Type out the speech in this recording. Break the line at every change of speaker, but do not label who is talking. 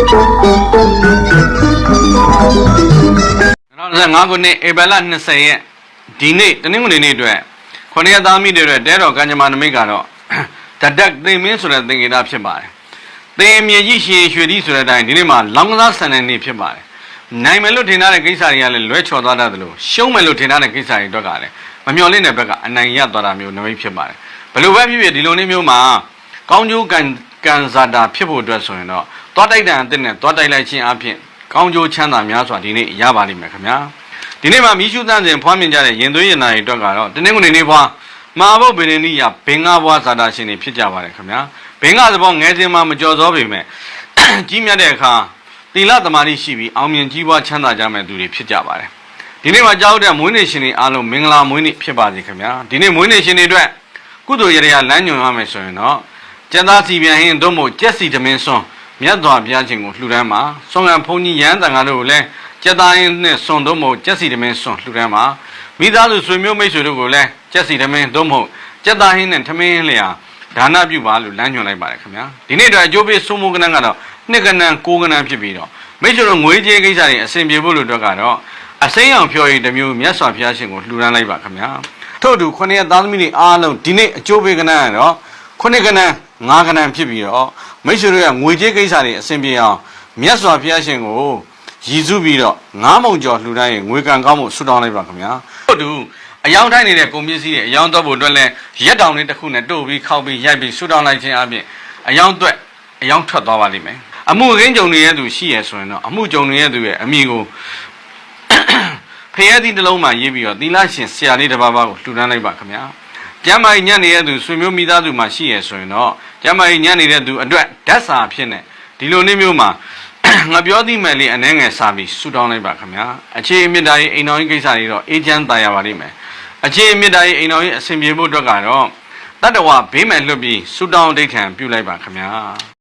2025ခုနှစ်ဧပြီလ20ရက်ဒီနေ့တနင်္ဂနွေနေ့အတွက်ခொနည်းသားမိတွေအတွက်တဲတော်ကံကြမ္မာနမိတ်ကတော့တဒက်သိမင်းဆိုတဲ့သင်္ကေတဖြစ်ပါတယ်။သင်မြေကြီးရှည်ရွှေဒီဆိုတဲ့အတိုင်းဒီနေ့မှာလောင်းကစားဆန်တဲ့နေ့ဖြစ်ပါတယ်။နိုင်မယ်လို့ထင်ထားတဲ့ကိစ္စတွေကလည်းလွဲချော်သွားတတ်တယ်လို့ရှုံးမယ်လို့ထင်ထားတဲ့ကိစ္စတွေအတွက်ကလည်းမမျှော်လင့်တဲ့ဘက်ကအနိုင်ရသွားတာမျိုးနမိတ်ဖြစ်ပါတယ်။ဘယ်လိုပဲဖြစ်ဖြစ်ဒီလိုနေ့မျိုးမှာကောင်းကျိုးကံကံဇာတာဖြစ်ဖို့အတွက်ဆိုရင်တော့ သွားတိုက်တန်အစ်နဲ့သွားတိုက်လိုက်ခြင်းအပြင်ကောင်းကျိုးချမ်းသာများစွာဒီနေ့ရပါလိမ့်မယ်ခင်ဗျာဒီနေ့မှာမိရှုသန့်စဉ်ဖွားမြင်ကြတဲ့ရင်သွေးရင်နာတွေအတွက်ကတော့တနင်္ဂနွေနေ့ဖွားမာဘုတ်ဗေဒနိယဘင်္ဂဘွားဇာတာရှင်တွေဖြစ်ကြပါတယ်ခင်ဗျာဘင်္ဂသဘောငယ်စဉ်မှာမကြော်စောပေမဲ့ကြီးမြတ်တဲ့အခါသီလသမာဓိရှိပြီးအောင်မြင်ကြီးပွားချမ်းသာကြမဲ့သူတွေဖြစ်ကြပါတယ်ဒီနေ့မှာကြောက်တဲ့မွေးနေ့ရှင်တွေအားလုံးမင်္ဂလာမွေးနေ့ဖြစ်ပါစေခင်ဗျာဒီနေ့မွေးနေ့ရှင်တွေအတွက်ကုသိုလ်ရရလမ်းညွှန်ရမယ်ဆိုရင်တော့ကျန်သားစီပြန်ဟင်းတို့မို့ကြက်စီတမင်းစွန်း မြတ်စွာဘုရားရှင်ကိုလှူဒန်းပါဆွမ်းကံဘုန်းကြီးရဟန်းတန်ဃာတို့ကိုလည်းကျက်သားရင်နဲ့စွန်တို့မို့ကြက်စီတမင်းစွန်းလှူဒန်းပါမိသားစုဆွေမျိုးမိတ်ဆွေတို့ကိုလည်းကြက်စီတမင်းတို့မို့ကျက်သားဟင်းနဲ့ထမင်းလျာဒါနပြုပါလို့လမ်းညွှန်လိုက်ပါတယ်ခင်ဗျာဒီနေ့တော့အကျိုးပေးစိုးမိုးကနန်းကတော့နှစ်ကနန်းကိုးကနန်းဖြစ်ပြီးတော့မိတ်ဆွေတို့ငွေကြေးကိစ္စတွေအဆင်ပြေဖို့လို့အတွက်ကတော့အစိမ်းအောင်ဖြော်ရည်တစ်မျိုးမြတ်စွာဘုရားရှင်ကိုလှူဒန်းလိုက်ပါခင်ဗျာထို့အတူခုနှစ်ရက်သားသမီးတွေအားလုံးဒီနေ့အကျိုးပေးကနန်းကတော့ ခုနှစ်ကနန်းငါးကနန်းဖြစ်ပြီးတော့မိတ်ဆွေတို့ကငွေကြေးကိစ္စတွေအဆင်ပြေအောင်မြတ်စွာဘုရားရှင်ကိုရည်စူးပြီးတော့ငားမုံကျော်လှူဒန်းရင်ငွေကံကောင်းမှုဆုတောင်းလိုက်ပါခင်ဗျာထို့အတူအယောင်တိုင်းနေတဲ့ကုန်ပစ္စည်းတွေအယောင်တော့ဖို့အတွက်လဲရက်တောင်လေးတစ်ခုနဲ့တို့ပြီးခောက်ပြီးရိုက်ပြီးဆုတောင်းလိုက်ခြင်းအပြင်အယောင်အတွက်အယောင်ထွက်သွားပါလိမ့်မယ်အမှုရင်းကြုံနေတဲ့သူရှိရဆိုရင်တော့အမှုကြုံနေတဲ့သူရဲ့အမိကိုဖရဲသီးတစ်လုံးမှရေးပြီးတော့သီလရှင်ဆရာလေးတစ်ပါးပါးကိုလှူဒန်းလိုက်ပါခင်ဗျာ ကျမ်းမာရေးညံ့နေတဲ့သူဆွေမျိုးမိသားစုမှာရှိရဆိုရင်တော့ကျမ်းမာရေးညံ့နေတဲ့သူအတွက်ဓာတ်စာဖြစ်နေဒီလိုနေ့မျိုးမှာငါပြောသည့်မဲ့လေးအနှဲငယ်စာပြီးဆူတောင်းလိုက်ပါခင်ဗျာအခြေအမြင့်တာရေးအိမ်တော်ကြီးကိစ္စတွေတော့အေးချမ်းသာရပါလိမ့်မယ်အခြေအမြင့်တာရေးအိမ်တော်ကြီးအဆင်ပြေဖို့အတွက်ကတော့တတ္တဝဘေးမဲ့လွတ်ပြီးဆူတောင်းဒိဋ္ဌံပြုလိုက်ပါခင်ဗျာ